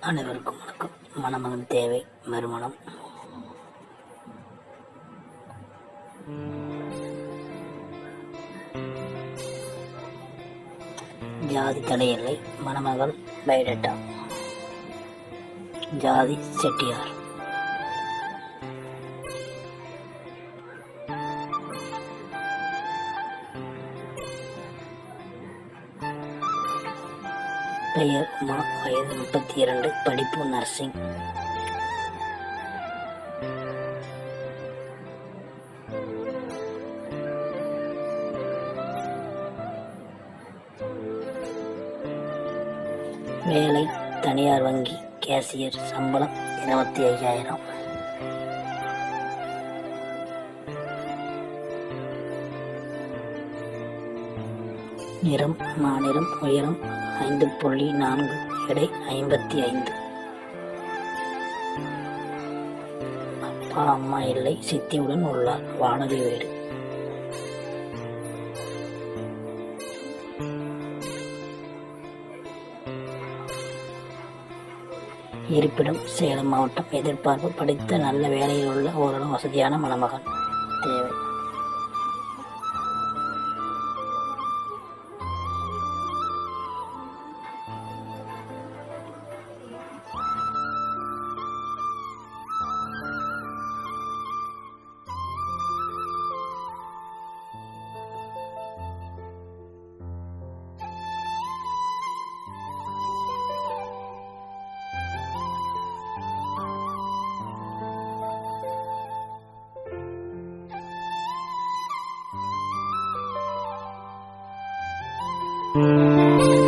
அனைவருக்கும் வணக்கம். மணமகன் தேவை மறுமணம். ஜாதி தடையில்லை. மணமகள் பயோடேட்டா ஜாதி செட்டியார். பெயர் உமா வயது முப்பத்தி இரண்டு படிப்பு நர்சிங். வேலை தனியார் வங்கி கேசியர் சம்பளம் இருபத்தி ஐயாயிரம். நிறம் மாநிறம் உயரம் ஐந்து புள்ளி நான்கு எடை ஐம்பத்தி ஐந்து. அப்பா அம்மா இல்லை சித்தியுடன் உள்ளார் வாடகை வீடு. இருப்பிடம் சேலம் மாவட்டம் எதிர்பார்ப்பு படித்த நல்ல வேலையில் உள்ள ஓரளவு வசதியான மணமகன். தேவை. Música